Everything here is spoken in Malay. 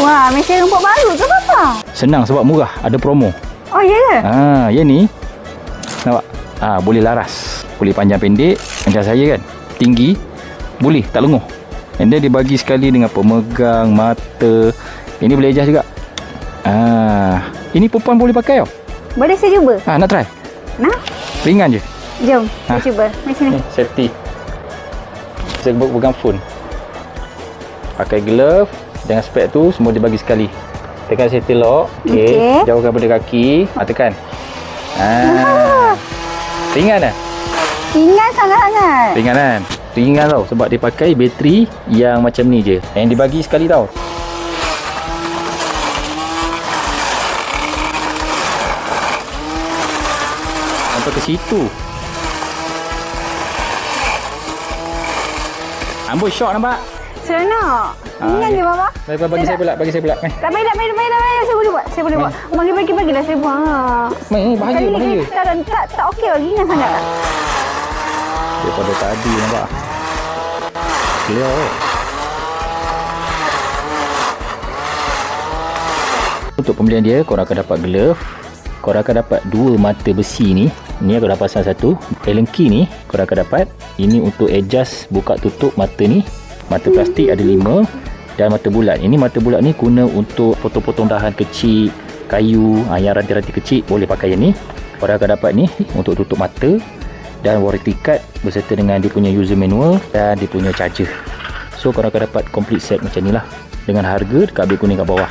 Wah, mesin rumput baru ke Papa? Senang sebab murah, ada promo. Oh, ya ke? Ha, yang ni nampak? Ha, boleh laras. Boleh panjang pendek macam saya kan. Tinggi boleh tak lenguh. And then dia bagi sekali dengan pemegang mata. Ini boleh adjust juga. Ah, ini perempuan boleh pakai tau. Boleh saya cuba? Ha, nak try? Nak? Ringan je. Jom, saya Ha. cuba. Mari sini. Ni, safety. Saya pegang phone. Pakai glove. Dengan spek tu semua dia bagi sekali. Tekan safety lock. Okey. Okey. Jauhkan pada kaki. Ha, tekan. Ah. Ringan kan? Ringan sangat-sangat. Ringan kan? Ringan tau sebab dia pakai bateri yang macam ni je. Yang dibagi sekali tau. Sampai ke situ. Amboi shot nampak? Seronok. Ah, Ringan ya. je, Papa. Bagi, bagi saya pula, bagi saya pula. Eh, Tak payah, tak payah, tak payah, tak payah. Saya boleh buat. Saya boleh buat. Bagi, bagi, bagilah saya buat. Ha. main eh, bahaya, Kali bahaya. tak, tak, tak, tak okey lah. Ringan sangat. Daripada tadi nampak. Clear. Untuk pembelian dia, korang akan dapat glove. Korang akan dapat dua mata besi ni. Ni aku dah pasang satu. Allen key ni, korang akan dapat. Ini untuk adjust buka tutup mata ni. Mata plastik ada lima. Dan mata bulat. Ini mata bulat ni guna untuk potong-potong dahan kecil, kayu, ha, yang ranti-ranti kecil. Boleh pakai yang ni. Korang akan dapat ni untuk tutup mata. Dan warranty card berserta dengan dia punya user manual dan dia punya charger. So korang akan dapat complete set macam ni lah. Dengan harga dekat bil kuning kat bawah.